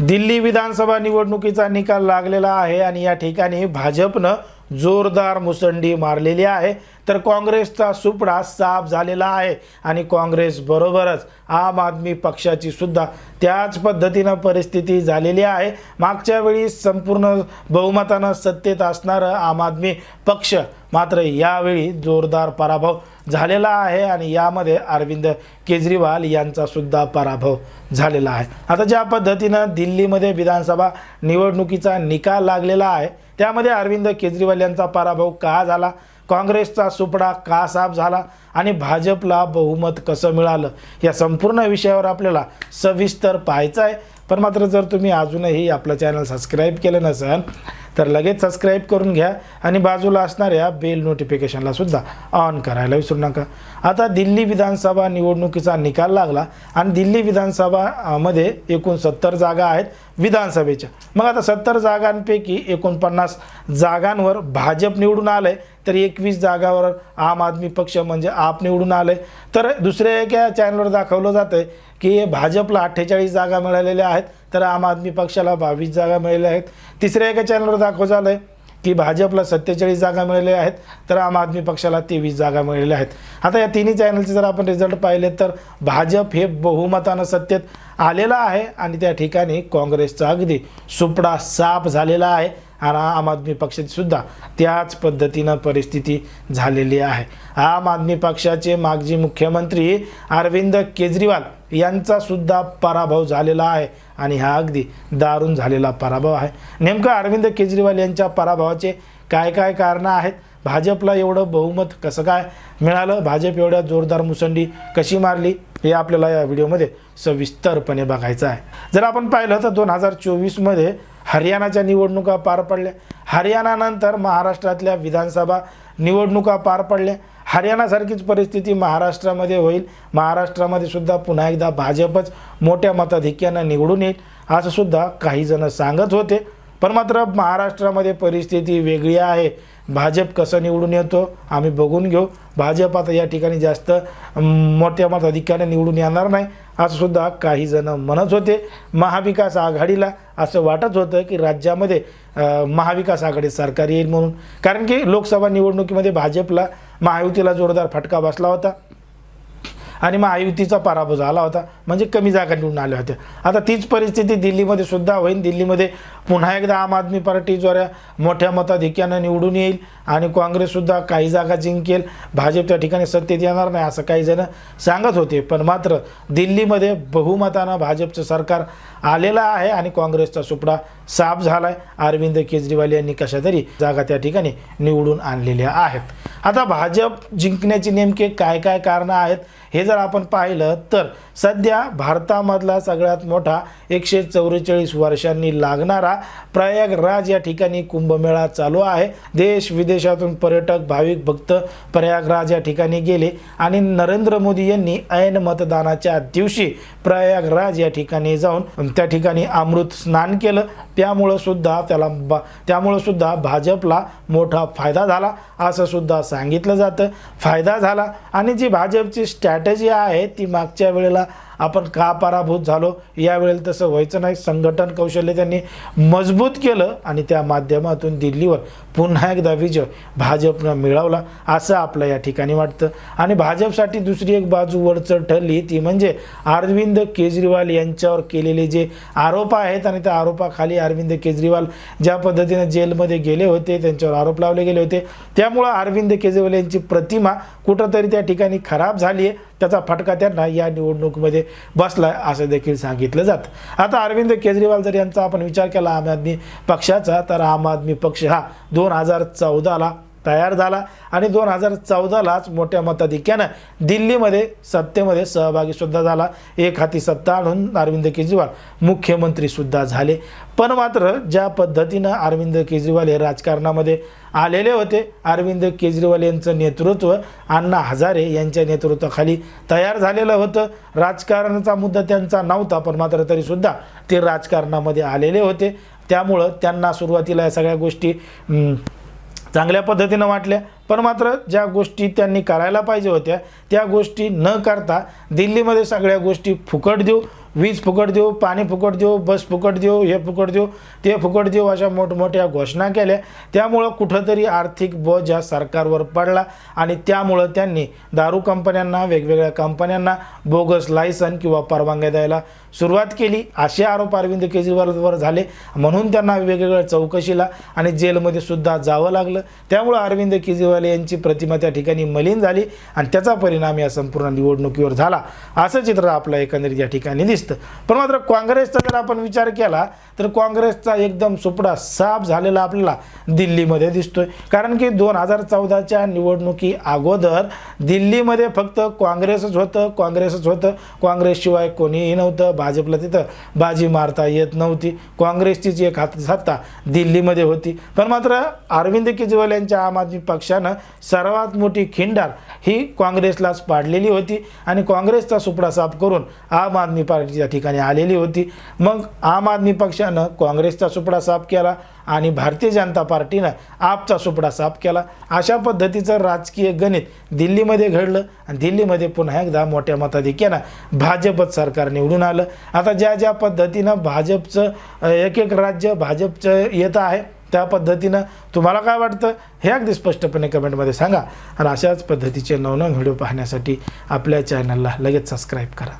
दिल्ली विधानसभा निवडणुकीचा निकाल लागलेला आहे आणि या ठिकाणी भाजपनं जोरदार मुसंडी मारलेली आहे. तर काँग्रेसचा सुपडा साफ झालेला आहे आणि काँग्रेस बरोबरच आम आदमी पक्षाची सुद्धा त्याच पद्धतीनं परिस्थिती झालेली आहे. मागच्या वेळी संपूर्ण बहुमतानं सत्तेत असणारं आम आदमी पक्ष मात्र यावेळी जोरदार पराभव झालेला आहे आणि यामध्ये अरविंद केजरीवाल यांचा सुद्धा पराभव झालेला आहे. आता ज्या पद्धतीनं दिल्लीमध्ये विधानसभा निवडणुकीचा निकाल लागलेला आहे त्यामध्ये अरविंद केजरीवाल यांचा पराभव का झाला? काँग्रेसचा सुपडा का साफ झाला आणि भाजपला बहुमत कसं मिळालं? या संपूर्ण विषयावर आपल्याला सविस्तर पाहायचं आहे. पण मात्र जर तुम्ही अजूनही आपलं चॅनल सबस्क्राईब केलं नसेल तर लगेच सबस्क्राईब करून घ्या आणि बाजूला असणाऱ्या बेल नोटिफिकेशनला सुद्धा ऑन करायला विसरू नका. आता दिल्ली विधानसभा निवडणुकीचा निकाल लागला आणि दिल्ली विधानसभा मध्ये एकूण सत्तर जागा आहेत विधानसभेच्या. मग आता सत्तर जागांपैकी एकोणपन्नास जागांवर भाजप निवडून आलं तर एकवीस जागावर आम आदमी पक्ष म्हणजे आप निवडून आले तर दुसऱ्या एका चॅनलवर दाखवलं जातंय की भाजपला अठ्ठेचाळीस जागा मिळालेल्या आहेत तर आम आदमी पक्षाला बावीस जागा मिळालेल्या आहेत. तिसऱ्या एका चॅनलवर दाखव झालं आहे की भाजपला सत्तेचाळीस जागा मिळालेल्या आहेत तर आम आदमी पक्षाला तेवीस जागा मिळालेल्या आहेत. आता या तिन्ही चॅनलचे जर आपण रिझल्ट पाहिले तर भाजप हे बहुमतानं सत्तेत आलेलं आहे आणि त्या ठिकाणी काँग्रेसचा अगदी सुपडा साफ झालेला आहे आणि आम आदमी पक्षाची सुद्धा त्याच पद्धतीनं परिस्थिती झालेली आहे. आम आदमी पक्षाचे मागचे मुख्यमंत्री अरविंद केजरीवाल यांचा सुद्धा पराभव झालेला आहे आणि हा अगदी दारुण झालेला पराभव आहे. नेमकं अरविंद केजरीवाल यांच्या पराभवाचे काय काय कारणं आहेत? भाजपला एवढं बहुमत कसं काय मिळालं? भाजप एवढ्या जोरदार मुसंडी कशी मारली? हे आपल्याला या व्हिडिओमध्ये सविस्तरपणे बघायचं आहे. जर आपण पाहिलं तर दोन हजार चोवीसमध्ये हरियाणाच्या निवडणुका पार पडल्या. हरियाणानंतर महाराष्ट्रातल्या विधानसभा निवडणुका पार पडल्या. हरियाणासारखीच परिस्थिती महाराष्ट्रामध्ये होईल. महाराष्ट्रामध्ये सुद्धा पुन्हा एकदा भाजपच मोठ्या मताधिक्यानं निवडून येईल असं सुद्धा काही जण सांगत होते. पण मात्र महाराष्ट्रामध्ये परिस्थिती वेगळी आहे. भाजप कसं निवडून येतो आम्ही बघून घेऊ. भाजप आता या ठिकाणी जास्त मोठ्या मोठ्या मताधिक्याने निवडून येणार नाही असं सुद्धा काही जण म्हणत होते. महाविकास आघाडीला असं वाटत होतं की राज्यामध्ये महाविकास आघाडी सरकार येईल म्हणून. कारण की लोकसभा निवडणुकीमध्ये भाजपला महायुतीला जोरदार फटका बसला होता. आणि मग आयुतीचा पराभव झाला होता. म्हणजे कमी जागा निवडून आल्या होत्या. आता तीच परिस्थिती दिल्लीमध्ये सुद्धा होईल. दिल्लीमध्ये पुन्हा एकदा आम आदमी पार्टी मोठ्या मताधिक्यानं निवडून येईल आणि काँग्रेससुद्धा काही जागा जिंकेल. भाजप त्या ठिकाणी सत्तेत येणार नाही असं काही जण सांगत होते. पण मात्र दिल्लीमध्ये बहुमतानं भाजपचं सरकार आलेलं आहे आणि काँग्रेसचा सुपडा साफ झाला आहे अरविंद केजरीवाल यांनी कशा तरी जागा त्या ठिकाणी निवडून आणलेल्या आहेत. आता भाजप जिंकण्याची नेमके काय काय कारणं आहेत हे जर आपण पाहिलं तर सध्या भारतामधला सगळ्यात मोठा एकशे चौवेचाळीस वर्षांनी लागणारा प्रयागराज या ठिकाणी कुंभमेळा चालू आहे. देश विदेशातून पर्यटक भाविक भक्त प्रयागराज या ठिकाणी गेले आणि नरेंद्र मोदी यांनी ऐन मतदानाच्या दिवशी प्रयागराज या ठिकाणी जाऊन त्या ठिकाणी अमृत स्नान केलं. त्यामुळं सुद्धा त्याला बा त्यामुळं सुद्धा भाजपला मोठा फायदा झाला असं सुद्धा सांगितलं जातं. फायदा झाला आणि जी भाजपची स्ट्रॅटेजी आहे ती मागच्या वेळेला आपण का पराभूत झालो? यावेळेला तसं व्हायचं नाही. संघटन कौशल्य त्यांनी मजबूत केलं आणि त्या माध्यमातून दिल्लीवर पुन्हा एकदा विजय भाजपनं मिळवला असं आपलं या ठिकाणी वाटतं. आणि भाजपसाठी दुसरी एक बाजू वरचढ ठरली ती म्हणजे अरविंद केजरीवाल यांच्यावर केलेले जे आरोप आहेत आणि त्या आरोपाखाली अरविंद केजरीवाल ज्या पद्धतीने जेलमध्ये गेले होते त्यांच्यावर आरोप लावले गेले होते. त्यामुळं अरविंद केजरीवाल यांची प्रतिमा कुठंतरी त्या ठिकाणी खराब झाली आहे त्याचा फटका त्यांना या निवडणुकीमध्ये बसला असं देखील सांगितलं जातं. आता अरविंद केजरीवाल जर यांचा आपण विचार केला आम आदमी पक्षाचा तर आम आदमी पक्ष हा दोन हजार चौदाला तयार झाला आणि दोन हजार चौदालाच मोठ्या मताधिक्यानं दिल्लीमध्ये सत्तेमध्ये सहभागी सुद्धा झाला. एक हाती सत्ता आणून अरविंद केजरीवाल मुख्यमंत्रीसुद्धा झाले. पण मात्र ज्या पद्धतीनं अरविंद केजरीवाल हे राजकारणामध्ये आलेले होते अरविंद केजरीवाल यांचं नेतृत्व अण्णा हजारे यांच्या नेतृत्वाखाली तयार झालेलं होतं. राजकारणाचा मुद्दा त्यांचा नव्हता पण मात्र तरीसुद्धा ते राजकारणामध्ये आलेले होते. त्यामुळं त्यांना सुरुवातीला या सगळ्या गोष्टी चांगल्या पद्धतीनं वाटल्या. पण मात्र ज्या गोष्टी त्यांनी करायला पाहिजे होत्या त्या गोष्टी न करता दिल्लीमध्ये सगळ्या गोष्टी फुकट देऊ वीज फुकट देऊ पाणी फुकट देऊ बस फुकट देऊ हे फुकट देऊ ते फुकट देऊ अशा मोठमोठ्या घोषणा केल्या. त्यामुळं कुठंतरी आर्थिक बोज या सरकारवर पडला आणि त्यामुळं त्यांनी दारू कंपन्यांना वेगवेगळ्या कंपन्यांना बोगस लायसन किंवा परवानग्या द्यायला सुरुवात केली. असे आरोप अरविंद केजरीवालवर झाले. म्हणून त्यांना वेगवेगळ्या चौकशीला आणि जेलमध्ये सुद्धा जावं लागलं. त्यामुळं अरविंद केजरीवाल यांची प्रतिमा त्या ठिकाणी मलिन झाली आणि त्याचा परिणाम या संपूर्ण निवडणुकीवर झाला. असं चित्र आपलं एकंदरीत या ठिकाणी दिसतं. पण मात्र काँग्रेसचा जर आपण विचार केला तर काँग्रेसचा एकदम सुपडा साफ झालेला आपल्याला दिल्लीमध्ये दिसतोय. कारण की दोन हजार चौदाच्या निवडणुकी अगोदर दिल्लीमध्ये फक्त काँग्रेसच होतं काँग्रेसच होतं. काँग्रेसशिवाय कोणीही नव्हतं. भाजपला तिथं बाजी मारता येत नव्हती. काँग्रेसचीच एक हात सत्ता दिल्लीमध्ये होती. पण मात्र अरविंद केजरीवाल यांच्या आम आदमी पक्षानं सर्वात मोठी खिंडार ही काँग्रेसलाच पाडलेली होती आणि काँग्रेसचा सुपडा साफ करून आम आदमी पार्टीच्या ठिकाणी आलेली होती. मग आम आदमी पक्षानं काँग्रेसचा सुपडा साफ केला. आणि भारतीय जनता पार्टीनं आपचा सुपडा साफ केला. अशा पद्धतीचं राजकीय गणित दिल्लीमध्ये घडलं आणि दिल्लीमध्ये पुन्हा एकदा मोठ्या मताधिक्यानं भाजपच सरकार निवडून आलं. आता ज्या ज्या पद्धतीनं भाजपचं एक एक राज्य भाजपचं येतं आहे त्या पद्धतीनं तुम्हाला काय वाटतं? हे अगदी स्पष्टपणे कमेंटमध्ये सांगा. आणि अशाच पद्धतीचे नवनव व्हिडिओ पाहण्यासाठी आपल्या चॅनलला लगेच सबस्क्राईब करा.